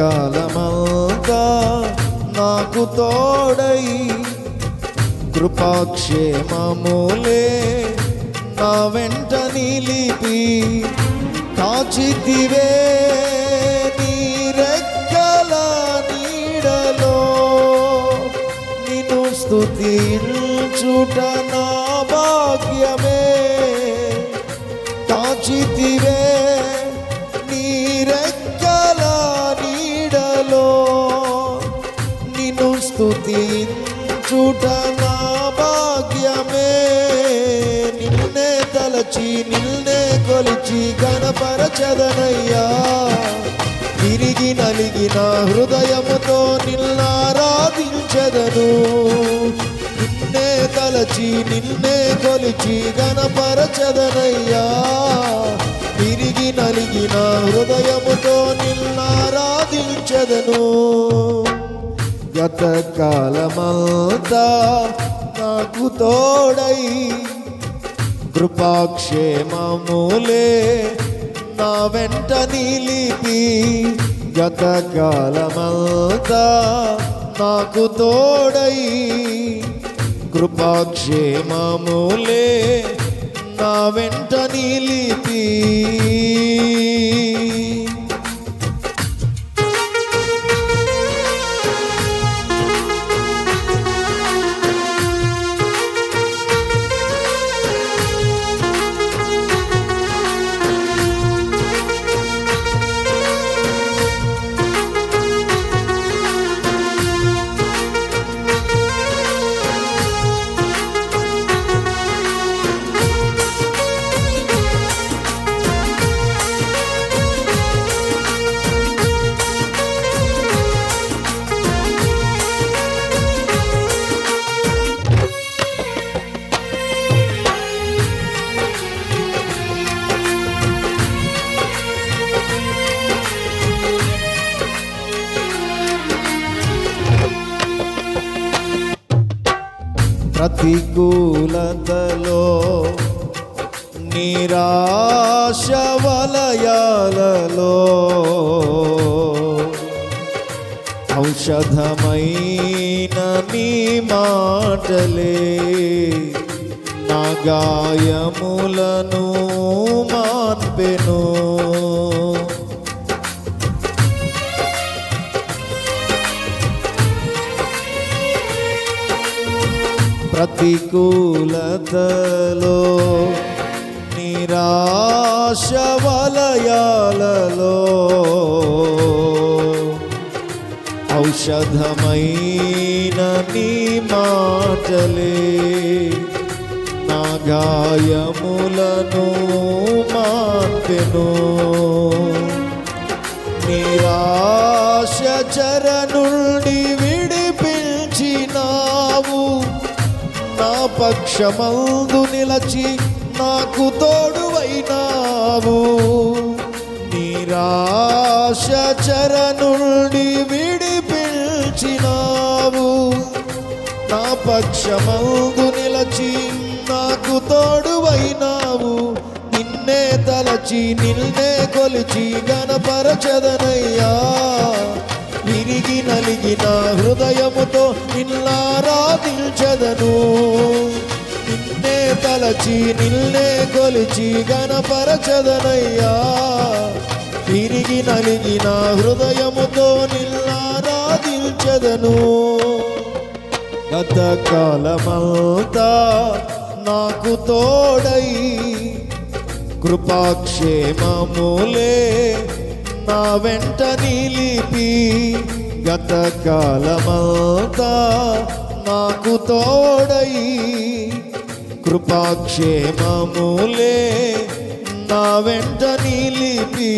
కాలమంతా నాకు తోడై కృపాక్షేమములే నా వెంట నిలిపి కాచితివే నీ రెక్కల నీడలో నిన్ను స్తుతించుట నా భాగ్యం నిన్ను నా భాగ్యమే. నిన్నే తలచి నిన్నే కొలిచి గణపరచదనయ్యా తిరిగి నలిగిన హృదయముతో నిన్నారాధించదను. నిన్నే తలచి నిన్నే కొలిచి గణపరచదనయ్యా తిరిగి నలిగిన హృదయముతో నిన్నారాధించదను. గత కాలమంతా నాకు తోడై కృపాక్షేమములే నా వెంట నిలిపి గత కాలమంతా నాకు తోడై కృపాక్షేమములే నా వెంట నిలిపి ప్రతికూలతలో నిరాశ వలయాలలో ఔషధమైన మీ మాటలే నా గాయములను మాన్పెను ప్రతికూలతలో నిరాశ వలయాలలో ఔషధమైన నీ మాటలే నా గాయములను మాపెను నిరాశ చరణుడి పక్షమందు నిలచి నాకు తోడువైనావు. నిరాశ చరణుడి నుండి విడిపించినావు. నా పక్షమందు నిలచి నాకు తోడువైనావు. నిన్నే తలచి నిన్నే కొలిచి గణపరచదనై కొలిచి నిన్నే కొలిచి గణపరచదనయ్యా. తిరిగి నలిగిన హృదయముతో నిన్నారాధించదను గత కాలమంతా నాకు తోడై కృపాక్షేమములే నా వెంట నిలిపి. గత కాలమంతా నాకు తోడై కృపాక్షేమములే నా వెంట నిలిపి.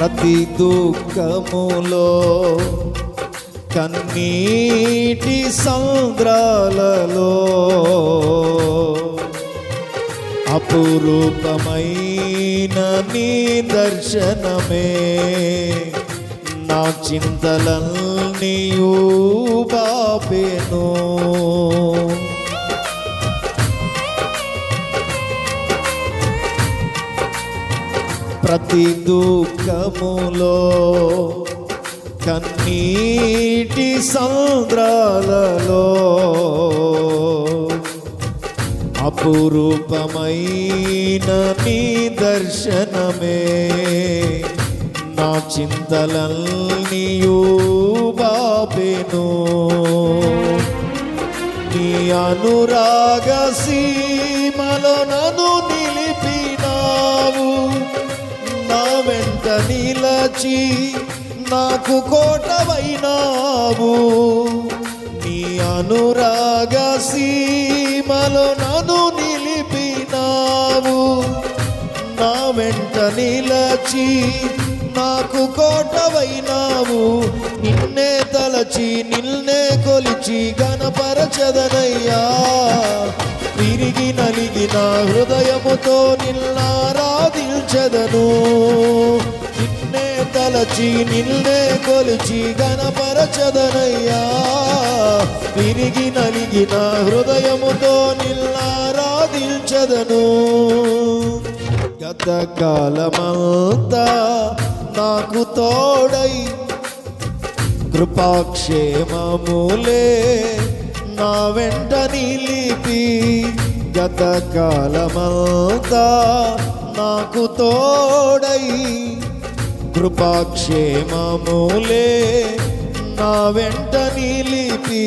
ప్రతి దుఃఖములో కన్నీటి సంద్రాలలో అపురూపమైన నీ దర్శనమే. నా చింతలన్నీయూ బాపెను ప్రతి దుఃఖములో కన్నీటి సంద్రాలలో అపురూపమైన నీ దర్శనమే నా చింతలన్నీయూ బాపెను. నీ అనురాగ సీమలో నను నిలి నిలచి నాకు కోటవైనావు. నీ అనురాగ సీమలో నను నిలిపినావు. నా వెంట నిలచి నాకు కోటవైనావు. నిన్నే తలచి నిన్నే కొలిచి గణపరచదనయ్యా తిరిగి నలిగిన హృదయముతో నిన్నారాధించదను. నిన్నే తలచి నిన్నే కొలిచి గణపరచదనయ్యా విరిగి నలిగిన హృదయముతో నిల్లారాధించదను గతకాలమంతా నాకు తోడై కృపాక్షేమములే నా వెంట నిలిపి గతకాలమంతా నాకు తోడై కృపాక్షేమములే నా వెంట నిలిపి.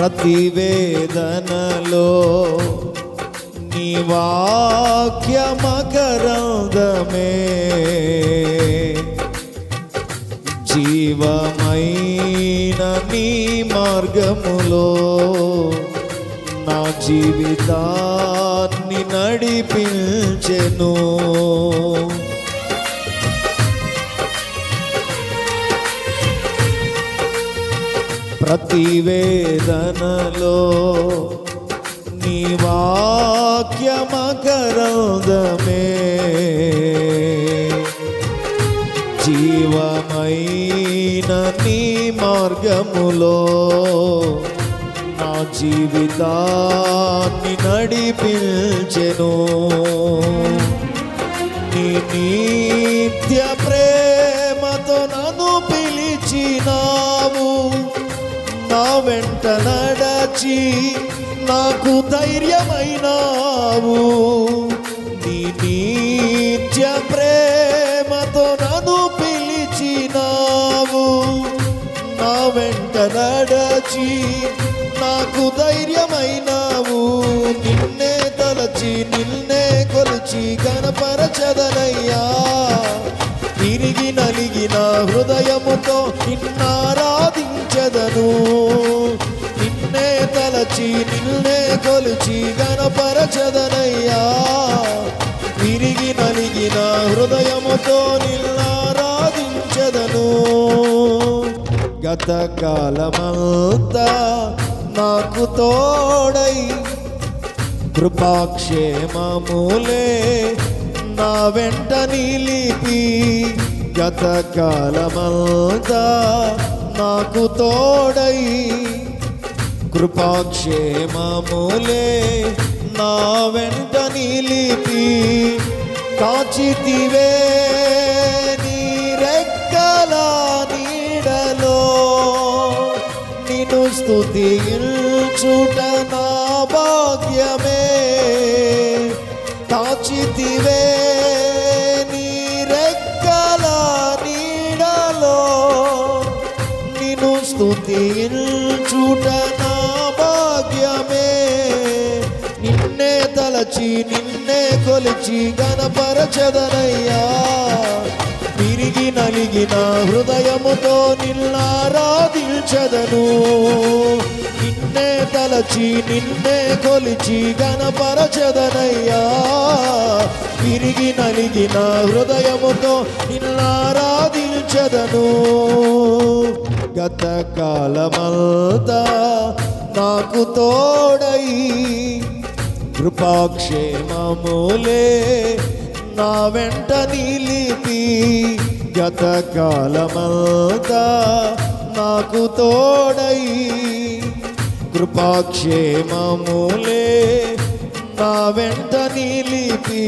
ప్రతి వేదనలో నీ వాక్యమకరందమే. జీవమైన నీ మార్గములో నా జీవితాన్ని నడిపించెను. ప్రతి వేదనలో నీ వాక్యమకరందమే జీవమైన నీ మార్గములో నా జీవితాన్ని నడిపించెను. నీ నిత్య ప్రే వెంట నడచి నాకు ధైర్యమైనావు. నీ నీత్య ప్రేమతో నన్ను పిలిచినావు. నా వెంట నడచి నాకు ధైర్యమైనావు. నిన్నే తలచి నిన్నే కొలిచి గణపరచదనయ్యా. తిరిగి నలిగిన హృదయముతో నిన్నారాధించదను. నిన్నే తలచి నిన్నే కొలిచి గణపరచదనయ్యా. తిరిగి నలిగిన హృదయముతో నిన్నారాధించదను. గత కాలమంతా నాకు తోడై కృపాక్షేమములే నా వెంట నీలిపి గత కాలమంతా నాకు తోడై కృపాక్షేమములే నా వెంట నిలిపి కాచితివే నీ రెక్కల నీడలో నిన్ను స్తుతించుట నా భాగ్యమే. కాచితివే స్తుతించుట నా భాగ్యమే? నిన్నే తలచి నిన్నే కొలిచి గణపరచదనయ్యా. తిరిగి నలిగిన హృదయముతో నిన్నారాధించదను. నిన్నే తలచి నిన్నే కొలిచి గణపరచదనయ్యా. తిరిగి నలిగిన హృదయముతో నిన్నారాధించదను. గత కాలమంతా నాకు తోడై కృపాక్షేమములే నా వెంట నిలిపి గత కాలమంతా నాకు తోడై కృపాక్షేమములే నా వెంట నిలిపి.